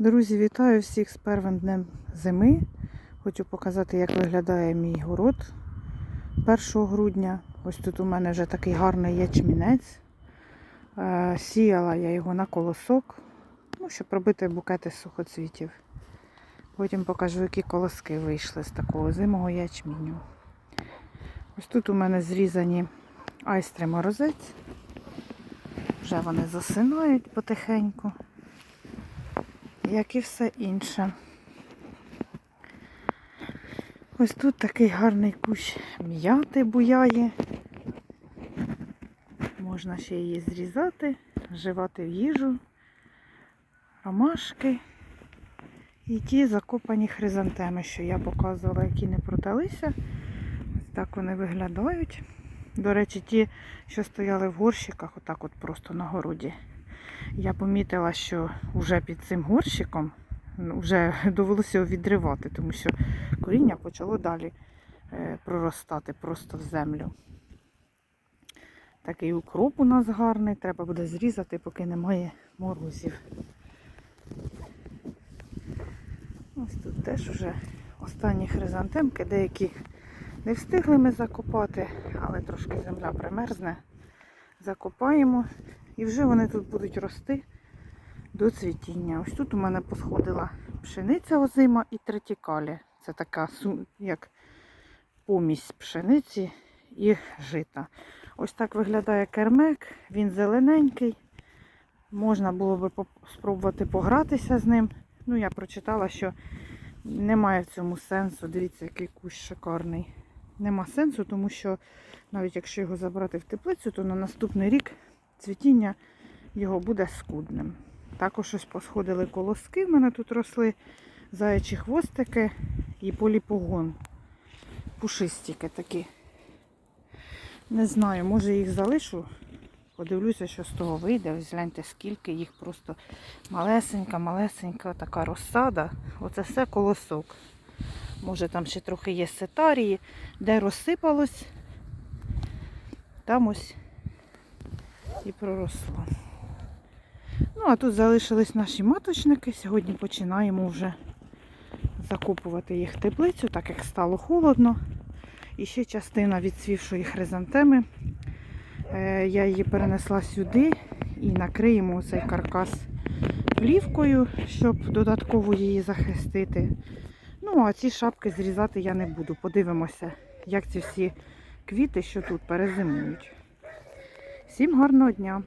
Друзі, вітаю всіх з первим днем зими. Хочу показати, як виглядає мій город 1 грудня. Ось тут у мене вже такий гарний ячмінець. Е, Сіяла я його на колосок, ну, щоб робити букети сухоцвітів. Потім покажу, які колоски вийшли з такого зимого ячміню. Ось тут у мене зрізані айстри морозець. Вже вони засинають потихеньку як і все інше. Ось тут такий гарний кущ м'яти буяє. Можна ще її зрізати, вживати в їжу, ромашки і ті закопані хризантеми, що я показувала, які не продалися. Ось так вони виглядають. До речі, ті, що стояли в горщиках, отак от просто на городі. Я помітила, що вже під цим горщиком вже довелося його відривати, тому що коріння почало далі е, проростати просто в землю. Такий укроп у нас гарний, треба буде зрізати, поки немає морозів. Ось тут теж вже останні хризантемки, деякі не встигли ми закопати, але трошки земля примерзне. Закопаємо і вже вони тут будуть рости до цвітіння. Ось тут у мене посходила пшениця озима і третікалі. Це така як помість пшениці і жита. Ось так виглядає кермек, він зелененький. Можна було би спробувати погратися з ним. Ну, я прочитала, що немає в цьому сенсу. Дивіться, який кущ шикарний. Нема сенсу, тому що навіть якщо його забрати в теплицю, то на наступний рік цвітіння його буде скудним. Також ось посходили колоски, в мене тут росли заячі хвостики і поліпогон. Пушистіки такі. Не знаю, може їх залишу. Подивлюся, що з того вийде. Ось гляньте, скільки їх просто малесенька, малесенька така розсада. Оце все колосок. Може там ще трохи є сетарії, де розсипалось, там ось і проросло. Ну, а тут залишились наші маточники. Сьогодні починаємо вже закопувати їх теплицю, так як стало холодно. І ще частина відцвівшої хризантеми. Е, Я її перенесла сюди і накриємо цей каркас плівкою, щоб додатково її захистити. Ну, а ці шапки зрізати я не буду. Подивимося, як ці всі квіти, що тут перезимують. Всім гарного дня!